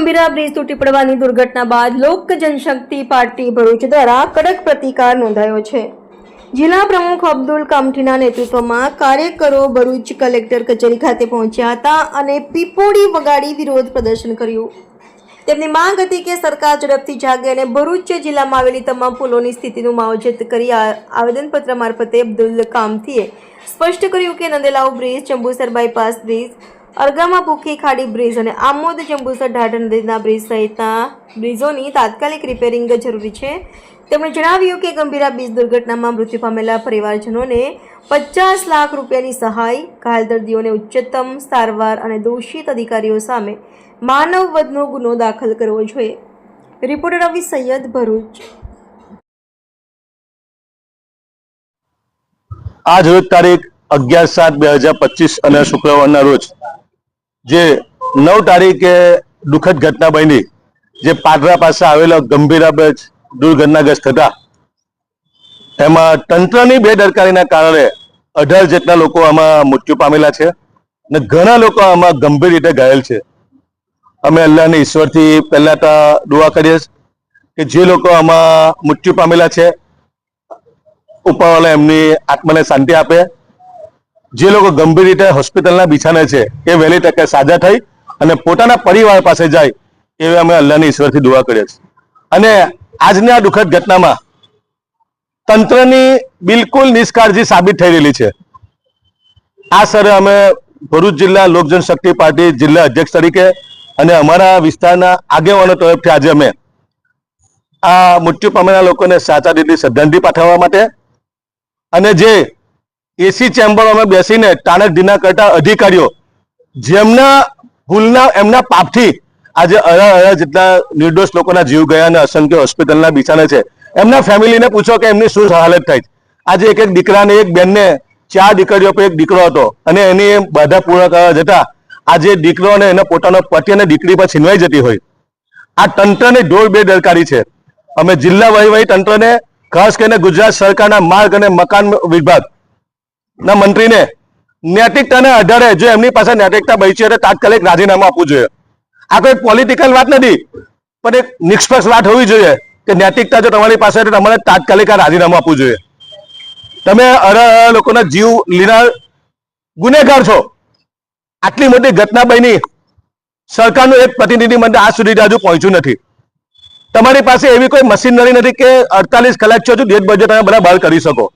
Gambhira bridge તૂટી પડવાની દુર્ઘટના બાદ લોક જનશક્તિ પાર્ટી ભરૂચ દ્વારા કડક પ્રતિકાર નોંધાયો છે. જિલ્લા પ્રમુખ અબ્દુલ કામઠીના નેતૃત્વમાં કાર્યકરો ભરૂચ કલેક્ટર કચેરી ખાતે પહોંચ્યા હતા અને પીપોડી વગાડી વિરોધ પ્રદર્શન કર્યું. તેમની માંગ હતી કે સરકાર ઝડપથી જાગે અને ભરૂચ જિલ્લામાં આવેલી તમામ પુલોની સ્થિતિનું માવજત કરી આવેદનપત્ર મારફતે અબ્દુલ કામથીએ સ્પષ્ટ કર્યું કે Nandelav bridge, Jambusar bypass bridge Aragama Bhukhi bridge અને આમોદ જંબુસર ઢાઢર નદીના બ્રિજ સહિતના બ્રિજોની તાત્કાલિક રિપેરિંગ જરૂરી છે. તેમણે જણાવ્યું કે ગંભીરા બ્રિજ દુર્ઘટનામાં મૃત્યુ પામેલા પરિવારજનોને પચાસ લાખ રૂપિયાની સહાય, ઘાયલ દર્દીઓને ઉચ્ચતમ, સારવાર અને દોષિત અધિકારીઓ સામે માનવ વધનો ગુનો દાખલ કરવો જોઈએ. રિપોર્ટર રવિ સૈયદ ભરૂચ. આજ રોજ તારીખ અગિયાર સાત બે હજાર પચીસ અને શુક્રવારના રોજ જે નવ તારીખે દુઃખદ ઘટના બની, જે પાદરા પાસે આવેલો ગંભીરા બ્રિજ દુર્ઘટનાગ્રસ્ત હતા. એમાં તંત્રની બેદરકારીના કારણે અઢાર જેટલા લોકો આમાં મૃત્યુ પામેલા છે અને ઘણા લોકો આમાં ગંભીર રીતે ઘાયલ છે. અમે અલ્લાહની ઈશ્વરથી પહેલા તો દુઆ કરીએ કે જે લોકો આમાં મૃત્યુ પામેલા છે, ઉપરવાળા એમની આત્માને શાંતિ આપે જે લોકો ગંભીર રીતે હોસ્પિટલના બિછાને છે, એ વહેલી તકે સાજા થઈ અને પોતાના પરિવાર પાસે જાય એવી અમે અલ્લાહની ઈશ્વરથી દુઆ કરીએ છીએ. અને આજની આ દુઃખદ ઘટનામાં તંત્રની બિલકુલ નિષ્કાળજી સાબિત થઈ રહેલી છે. આ સરે અમે ભરૂચ જિલ્લા લોકજન શક્તિ પાર્ટી જિલ્લા અધ્યક્ષ તરીકે અને અમારા વિસ્તારના આગેવાનો તરફથી આજે અમે આ મૃત્યુ પામેલા લોકોને સાચા દીધી શ્રદ્ધાંજલિ પાઠવવા માટે અને જે એસી ચેમ્બરોમાં બેસીને ટાણક ઢીના કરતા અધિકારીઓ, જેમના ભૂલના, એમના પાપથી આજે અઢાર અઢાર જેટલા નિર્દોષ લોકોના જીવ ગયા અને અસંખ્ય હોસ્પિટલના બિછાને છે. એમના ફેમિલીને પૂછો કે એમની શું હાલત થાય આજે એક એક દીકરાને એક બેનને ચાર દીકરીઓ પર એક દીકરો હતો અને એની એમ બાધા પૂર્ણ કરવા જતા આજે દીકરો અને એના પોતાનો પતિ અને દીકરી પર છીનવાઈ જતી હોય. આ તંત્રની ઢોળ બેદરકારી છે. અમે જિલ્લા વહીવટી તંત્રને ખાસ કરીને ગુજરાત સરકારના માર્ગ અને મકાન વિભાગ ના, મંત્રીને. નૈતિકતાના આધારે જો એમની પાસે નૈતિકતા બચી તો તાત્કાલિક રાજીનામું આપવું જોઈએ. આ કોઈ પોલિટિકલ વાત નથી, પણ એક નિષ્પક્ષ વાત હોવી જોઈએ કે નૈતિકતા જો તમારી પાસે તો તમારે તાત્કાલિક આ રાજીનામું આપવું જોઈએ. તમે અરે લોકોના જીવ લીનાર ગુનેગાર છો. આટલી મોટી ઘટના બની, સરકારનું એક પ્રતિનિધિ મંડળ આજ સુધી હજુ પહોંચ્યું નથી. તમારી પાસે એવી કોઈ મશીનરી નથી કે અડતાલીસ કલાક છો ડેટ બજેટ તમે બધા બહાર કરી શકો.